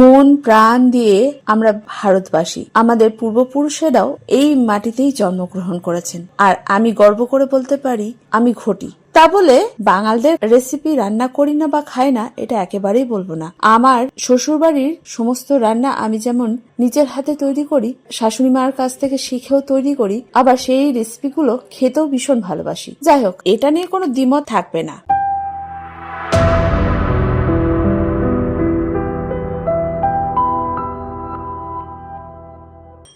মন, প্রাণ দিয়ে আমরা ভারতবাসী। আমাদের পূর্বপুরুষেরাও এই মাটিতেই জন্মগ্রহণ করেছেন। আর আমি গর্ব করে বলতে পারি, আমি ঘটি। তা বলে বাঙালদের রেসিপি রান্না করি না বা খাই না, এটা একেবারেই বলব না। আমার শ্বশুরবাড়ির সমস্ত রান্না আমি যেমন নিজের হাতে তৈরি করি, শাশুড়ি মার কাছ থেকে শিখেও তৈরি করি, আবার সেই রেসিপিগুলো খেতেও ভীষণ ভালোবাসি। যাই হোক, এটা নিয়ে কোনো দ্বিমত থাকবে না।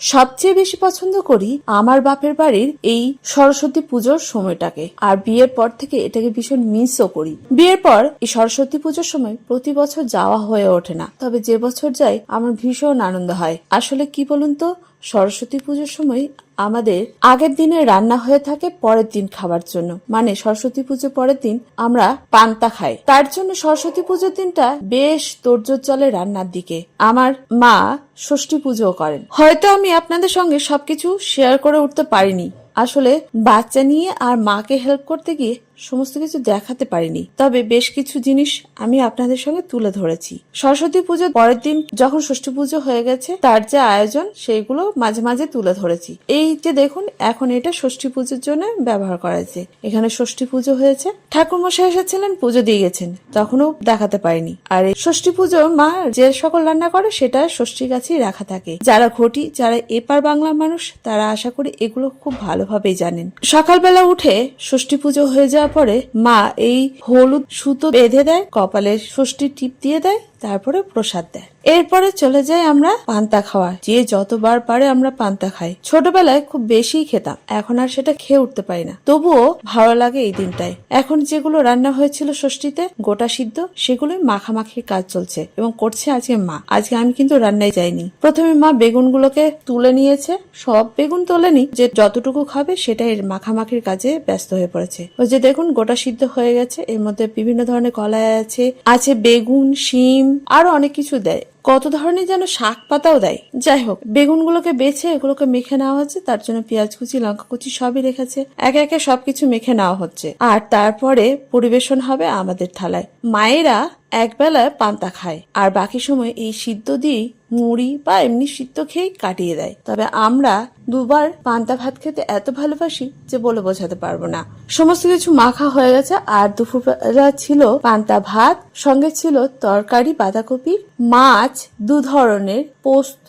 সবচেয়ে বেশি পছন্দ করি আমার বাপের বাড়ির এই সরস্বতী পুজোর সময়টাকে। আর বিয়ের পর থেকে এটাকে ভীষণ মিসও করি। বিয়ের পর এই সরস্বতী পুজোর সময় প্রতি বছর যাওয়া হয়ে ওঠে না। তবে যে বছর যাই আমার ভীষণ আনন্দ হয়। আসলে কি বলুন তো? সরস্বতী পুজোর সময় আমাদের আগের দিনে রান্না হয়ে থাকে পরের দিন খাবার জন্য। মানে সরস্বতী পুজো পরের দিন আমরা পান্তা খাই। তার জন্য সরস্বতী পুজোর দিনটা বেশ তোরজোর চলে রান্নার দিকে। আমার মা ষষ্ঠী পুজোও করেন। হয়তো আমি আপনাদের সঙ্গে সবকিছু শেয়ার করে উঠতে পারিনি। আসলে বাচ্চা নিয়ে আর মাকে হেল্প করতে গিয়ে সমস্ত কিছু দেখাতে পারিনি। তবে বেশ কিছু জিনিস আমি আপনাদের সঙ্গে তুলে ধরেছি। সরস্বতী পুজোর পরের দিন যখন ষষ্ঠী পুজো হয়ে গেছে, তার যে আয়োজন, সেইগুলো মাঝে মাঝে তুলে ধরেছি। এই যে দেখুন, এখন এটা ষষ্ঠী পুজোর জন্য ব্যবহার করা হয়েছে। এখানে ষষ্ঠী পুজো হয়েছে। ঠাকুর মশাই এসেছিলেন, পুজো দিয়ে গেছেন। তখনও দেখাতে পারিনি। আর এই ষষ্ঠী পুজো মা যে সকল রান্না করে, সেটা ষষ্ঠী কাছেই রাখা থাকে। যারা ঘটি, যারা এপার বাংলার মানুষ, তারা আশা করি এগুলো খুব ভালোভাবেই জানেন। সকালবেলা উঠে ষষ্ঠী পুজো হয়ে যাওয়ার পরে মা এই হলুদ সুতো বেঁধে দেয় কপালে ষষ্ঠী টিপ দিয়ে দেয় তারপরে প্রসাদ দেয়। এরপরে চলে যাই আমরা পান্তা খাওয়া যে যতবার পারে আমরা পান্তা খাই। ছোটবেলায় খুব বেশি খেতাম। এখন আর সেটা খেয়ে উঠতে পারি না। তবুও ভালো লাগে এই দিনটাই এখন যেগুলো রান্না হয়েছিল ষষ্ঠীতে, গোটা সিদ্ধ, সেগুলোই মাখামাখির কাজ চলছে এবং করছে আজকে মা। আজকে আমি কিন্তু রান্নায় যাইনি। প্রথমে মা বেগুনগুলোকে তুলে নিয়েছে। সব বেগুন তোলেনি। যে যতটুকু খাবে সেটাই মাখামাখির কাজে ব্যস্ত হয়ে পড়েছে। ওই যে দেখুন, গোটা সিদ্ধ হয়ে গেছে। এর মধ্যে বিভিন্ন ধরনের কলাই আছে। আছে বেগুন, শিম আরও অনেক কিছু দেয়। কত ধরনের যেন শাক পাতাও দেয়। যাই হোক, বেগুনগুলোকে বেছে এগুলোকে মেখে নেওয়া হচ্ছে, তার জন্য পেঁয়াজ কুচি, লঙ্কা কুচি সবই রেখেছে। একে একে সবকিছু মেখে নেওয়া হচ্ছে। আর তারপরে পরিবেশন হবে আমাদের থালায়। মায়েরা একবেলায় পান্তা খায়, আর বাকি সময় এই সিদ্ধ দিয়েই মুড়ি বা এমনি সিদ্ধ খেয়েই কাটিয়ে দেয়। তবে আমরা দুবার পান্তা ভাত খেতে এত ভালোবাসি যে বলে বোঝাতে পারব না। সমস্ত কিছু মাখা হয়ে গেছে, আর দুপুরবেলা ছিল পান্তা ভাত, সঙ্গে ছিল তরকারি, বাঁধাকপির মাছ, দু ধরনের পোস্ত,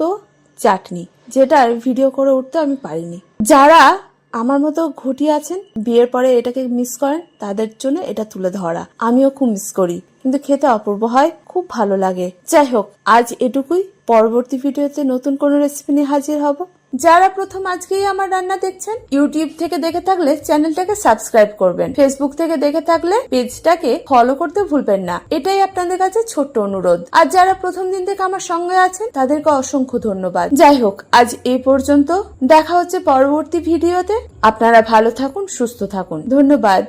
চাটনি যেটার ভিডিও করে উঠতে আমি পারিনি। যারা আমার মতো ঘটি আছেন, বিয়ের পরে এটাকে মিস করেন, তাদের জন্য এটা তুলে ধরা। আমিও খুব মিস করি। কিন্তু খেতে অপূর্ব হয়, খুব ভালো লাগে। যাই হোক আজ এটুকুই। পরবর্তী ভিডিওতে নতুন কোনো রেসিপি নিয়ে হাজির হব। যারা প্রথম আজকেই আমার রান্না দেখছেন ইউটিউব থেকে দেখে থাকলে চ্যানেলটাকে সাবস্ক্রাইব করবেন। ফেসবুক থেকে দেখে থাকলে পেজটাকে ফলো করতে ভুলবেন না। এটাই আপনাদের কাছে ছোট্ট অনুরোধ। আর যারা প্রথম দিন থেকে আমার সঙ্গে আছেন, তাদেরকে অসংখ্য ধন্যবাদ। যাই হোক আজ এই পর্যন্ত। দেখা হচ্ছে পরবর্তী ভিডিওতে। আপনারা ভালো থাকুন, সুস্থ থাকুন। ধন্যবাদ।